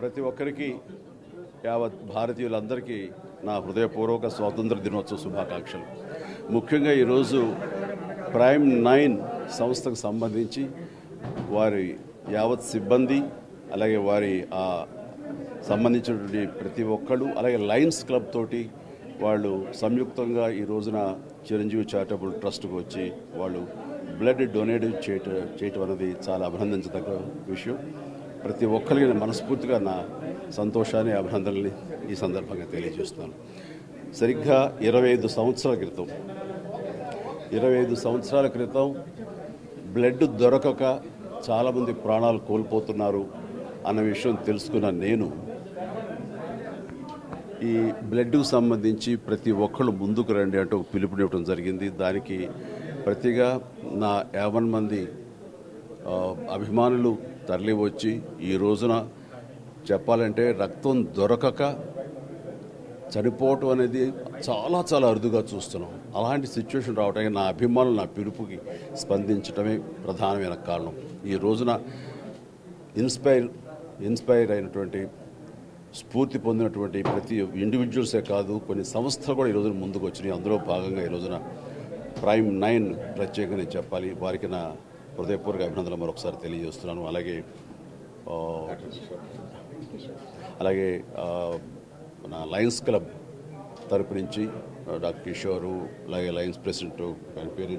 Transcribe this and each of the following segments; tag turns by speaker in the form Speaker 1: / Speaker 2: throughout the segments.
Speaker 1: ప్రతి ఒక్కరికి యావత్ భారతీయులందరికీ నా హృదయపూర్వక స్వాతంత్ర దినోత్సవ శుభాకాంక్షలు. ముఖ్యంగా ఈరోజు ప్రైమ్ నైన్ సంస్థకు సంబంధించి వారి యావత్ సిబ్బంది అలాగే వారి ఆ సంబంధించినటువంటి ప్రతి ఒక్కళ్ళు అలాగే లయన్స్ క్లబ్ తోటి వాళ్ళు సంయుక్తంగా ఈ రోజున చిరంజీవి చారిటబుల్ ట్రస్ట్కి వచ్చి వాళ్ళు బ్లడ్ డొనేట్ చేయటం చేయటం అనేది చాలా అభినందించదగ్గ విషయం. ప్రతి ఒక్కరికి నేను మనస్ఫూర్తిగా నా సంతోషాన్ని అభినందనల్ని ఈ సందర్భంగా తెలియజేస్తున్నాను. సరిగ్గా ఇరవై ఐదు సంవత్సరాల క్రితం ఇరవై ఐదు సంవత్సరాల క్రితం బ్లడ్ దొరకక చాలామంది ప్రాణాలు కోల్పోతున్నారు అన్న విషయం తెలుసుకున్న నేను ఈ బ్లడ్కు సంబంధించి ప్రతి ఒక్కళ్ళు ముందుకు రండి అంటూ పిలుపునివ్వడం జరిగింది. దానికి ప్రతిగా నా యాభై మంది అభిమానులు తరలి వచ్చి ఈ రోజున చెప్పాలంటే రక్తం దొరకక చనిపోవటం అనేది చాలా చాలా అరుదుగా చూస్తున్నాం. అలాంటి సిచ్యువేషన్ రావడానికి నా అభిమానులు నా పిలుపుకి స్పందించడమే ప్రధానమైన కారణం. ఈ రోజున ఇన్స్పైర్ ఇన్స్పైర్ అయినటువంటి స్ఫూర్తి పొందినటువంటి ప్రతి ఇండివిజువల్సే కాదు కొన్ని సంస్థలు కూడా ఈ రోజున ముందుకు వచ్చినాయి. అందులో భాగంగా ఈ రోజున ప్రైమ్ నైన్ ప్రత్యేకంగా చెప్పాలి. వారికి నా హృదయపూర్వక అభినందనలు మరొకసారి తెలియజేస్తున్నాను. అలాగే అలాగే నా మన లయన్స్ క్లబ్ తరపు నుంచి డాక్టర్ కిషోరు అలాగే లయన్స్ ప్రెసిడెంట్ ఆయన పేరు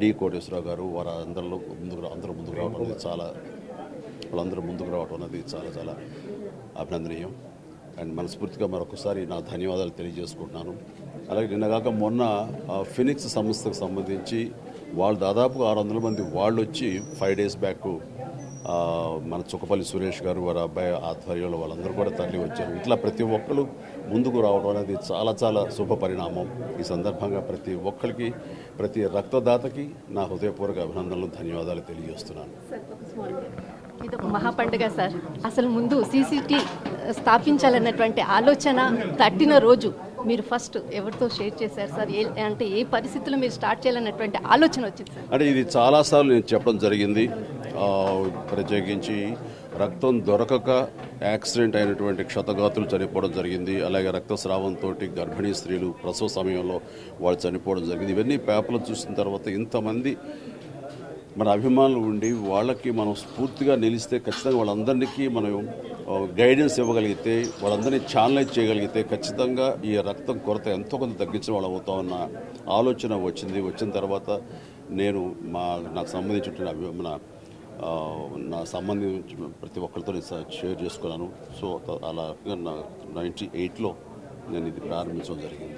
Speaker 1: డి కోటేశ్వరరావు గారు వారు అందరిలో ముందుకు అందరూ ముందుకు రావడం అనేది చాలా వాళ్ళందరూ ముందుకు రావడం అనేది చాలా చాలా అభినందనీయం. అండ్ మనస్ఫూర్తిగా మరొకసారి నా ధన్యవాదాలు తెలియజేసుకుంటున్నాను. అలాగే నిన్నగాక మొన్న ఫినిక్స్ సంస్థకు సంబంధించి వాళ్ళు దాదాపు ఆరు వందల మంది వాళ్ళు వచ్చి ఫైవ్ డేస్ బ్యాక్ మన చుక్కపల్లి సురేష్ గారు వారి అబ్బాయి ఆధ్వర్యంలో వాళ్ళందరూ కూడా తరలి వచ్చారు. ఇట్లా ప్రతి ఒక్కరు ముందుకు రావడం అనేది చాలా చాలా శుభ పరిణామం. ఈ సందర్భంగా ప్రతి ఒక్కరికి ప్రతి రక్తదాతకి నా హృదయపూర్వక అభినందనలు ధన్యవాదాలు తెలియజేస్తున్నాను.
Speaker 2: ఇది ఒక మహాపండుగ సార్. అసలు ముందు సీసీటీ స్థాపించాలన్నటువంటి ఆలోచన తట్టిన రోజు. మీరు ఫస్ట్ ఎవరితో షేర్ చేశారు సార్? ఏ అంటే ఏ పరిస్థితుల్లో మీరు స్టార్ట్ చేయాలన్నటువంటి ఆలోచన వచ్చింది సార్?
Speaker 1: అంటే ఇది చాలాసార్లు నేను చెప్పడం జరిగింది. ప్రత్యేకించి రక్తం దొరకక యాక్సిడెంట్ అయినటువంటి క్షతగాతులు చనిపోవడం జరిగింది. అలాగే రక్తస్రావంతో గర్భిణీ స్త్రీలు ప్రసవ సమయంలో వాళ్ళు చనిపోవడం జరిగింది. ఇవన్నీ పేపర్లు చూసిన తర్వాత ఇంతమంది మన అభిమానులు ఉండి వాళ్ళకి మనం స్ఫూర్తిగా నిలిస్తే ఖచ్చితంగా వాళ్ళందరికీ మనం గైడెన్స్ ఇవ్వగలిగితే వాళ్ళందరినీ ఛానలైజ్ చేయగలిగితే ఖచ్చితంగా ఈ రక్తం కొరత ఎంతో కొంత తగ్గించిన వాళ్ళు అవుతామన్న ఆలోచన వచ్చింది. వచ్చిన తర్వాత నేను మా నాకు సంబంధించిన మన నా సంబంధించిన ప్రతి ఒక్కరితో నేను స- షేర్ చేసుకున్నాను. సో అలా నా నైంటీ ఎయిట్లో నేను ఇది ప్రారంభించడం జరిగింది.